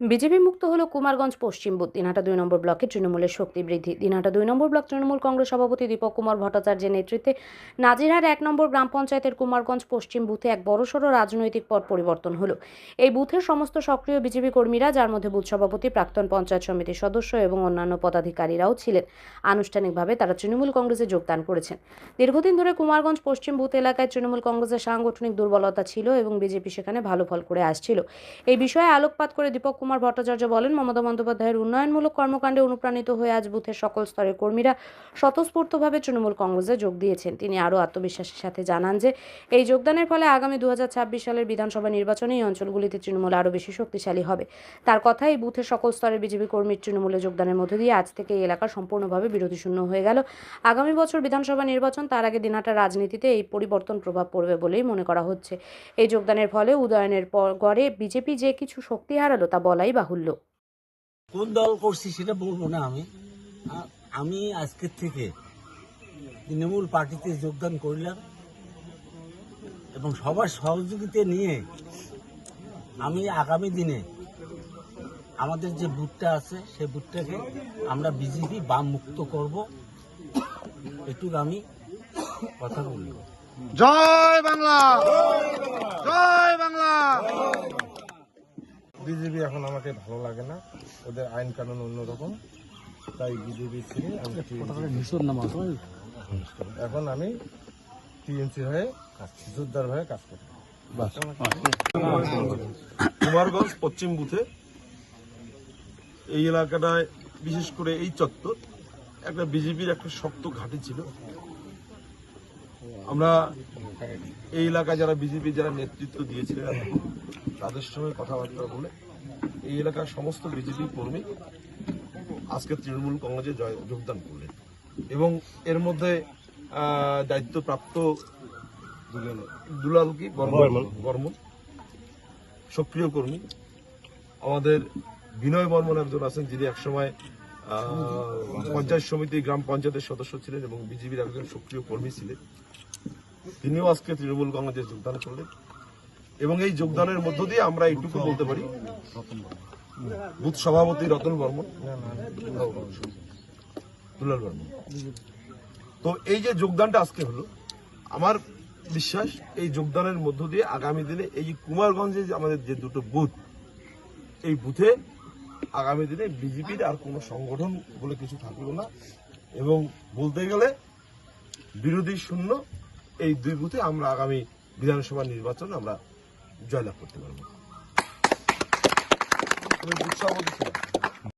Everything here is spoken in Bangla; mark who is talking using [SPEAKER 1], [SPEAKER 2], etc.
[SPEAKER 1] বিজেপি মুক্ত হলো কুমারগঞ্জ, পশ্চিম বুথ দিনহাটা দুই নম্বর ব্লকে। তৃণমূলের শক্তি বৃদ্ধি। দিনহাটা দুই নম্বর ব্লক তৃণমূল কংগ্রেস সভাপতি দীপক কুমার ভট্টাচার্যের নেতৃত্বে নাজিরহাট এক নম্বর গ্রাম পঞ্চায়েতের কুমারগঞ্জ পশ্চিম বুথে এক বড়সড় রাজনৈতিক পট পরিবর্তন হলো। এই বুথের সমস্ত সক্রিয় বিজেপি কর্মীরা, যার মধ্যে বুথ সভাপতি, প্রাক্তন পঞ্চায়েত সমিতির সদস্য এবং অন্যান্য পদাধিকারীরাও ছিলেন। আনুষ্ঠানিকভাবে তারা তৃণমূল কংগ্রেসে যোগদান করেছেন। দীর্ঘদিন ধরে কুমারগঞ্জ পশ্চিম বুথ এলাকায় তৃণমূল কংগ্রেসের সাংগঠনিক দুর্বলতা ছিল এবং বিজেপি সেখানে ভালো ফল করে আসছিল। এই বিষয়ে আলোকপাত করে দীপক কুমার ভট্টাচার্য বলেন, মমতা বন্দ্যোপাধ্যায়ের উন্নয়নমূলক কর্মকাণ্ডে অনুপ্রাণিত হয়ে আজ বুথের সকল স্তরের কর্মীরা স্বতঃস্ফূর্তভাবে তৃণমূল কংগ্রেসে যোগ দিয়েছেন। তিনি আরও আত্মবিশ্বাসের সাথে জানান যে, এই যোগদানের ফলে আগামী দু হাজার ছাব্বিশ সালের বিধানসভা নির্বাচনে এই অঞ্চলগুলিতে তৃণমূল আরও বেশি শক্তিশালী হবে। তার কথা এই বুথের সকল স্তরের বিজেপি কর্মীর তৃণমূলে যোগদানের মধ্য দিয়ে আজ থেকে এই এলাকা সম্পূর্ণভাবে বিরোধী শূন্য হয়ে গেল। আগামী বছর বিধানসভা নির্বাচন, তার আগে দিনাটা রাজনীতিতে এই পরিবর্তন প্রভাব পড়বে বলেই মনে করা হচ্ছে। এই যোগদানের ফলে উদয়নের পর গড়ে বিজেপি যে কিছু শক্তি হারালো তা বলাই বাহুল্য।
[SPEAKER 2] কোন দল করছি সেটা বলব না আমি। আমি আজকের থেকে তৃণমূল পার্টিতে যোগদান করলাম এবং সবার সহযোগিতা নিয়ে আমি আগামী দিনে আমাদের যে বুথটা আছে সেই বুথটাকে আমরা বিজেপি বাম মুক্ত করব। এটুকু আমি কথা বলব।
[SPEAKER 3] জয় বাংলা জয় বাংলা বিজেপি এখন আমাকে ভালো লাগে না। ওদের আইন কানুন অন্যরকম। তাই বিজেপি ছেড়ে আমি এখন আমি টিএমসি হয়ে কাজ জোরদার হয়ে কাজ করি
[SPEAKER 4] কুমারগঞ্জ পশ্চিম বুথে এই এলাকাটায় বিশেষ করে এই চত্বর একটা বিজেপির একটা শক্ত ঘাঁটি ছিল। আমরা এই এলাকায় যারা বিজেপি যারা নেতৃত্ব দিয়েছিলেন তাদের সঙ্গে কথাবার্তা বলে এই এলাকার সমস্ত বিজেপি কর্মী আজকে তৃণমূল কংগ্রেসে জয়- যোগদান করলেন। এবং এর মধ্যে দায়িত্বপ্রাপ্ত দুলাল কি? বর্মন। সক্রিয় কর্মী। আমাদের বিনয় বর্মন একজন আছেন যিনি একসময় পঞ্চায়েত সমিতি গ্রাম পঞ্চায়েতের সদস্য ছিলেন এবং বিজেপির একজন সক্রিয় কর্মী ছিলেন। তিনিও আজকে তৃণমূল কংগ্রেসে যোগদান করলেন। এবং এই যোগদানের মধ্য দিয়ে আমরা এইটুকু বলতে পারি। বুথ সভাপতি রতন বর্মন। দুলাল বর্মন। তো এই যে যোগদানটা আজকে হলো, আমার বিশ্বাস এই যোগদানের মধ্য দিয়ে আগামী দিনে এই যে কুমারগঞ্জে আমাদের যে দুটো বুথ, এই বুথে আগামী দিনে বিজেপির আর কোনো সংগঠন বলে কিছু থাকল না। এবং বলতে গেলে বিরোধী শূন্য এই দুই বুথে আমরা আগামী বিধানসভা নির্বাচন আমরা জয়লাভ করতে পারব।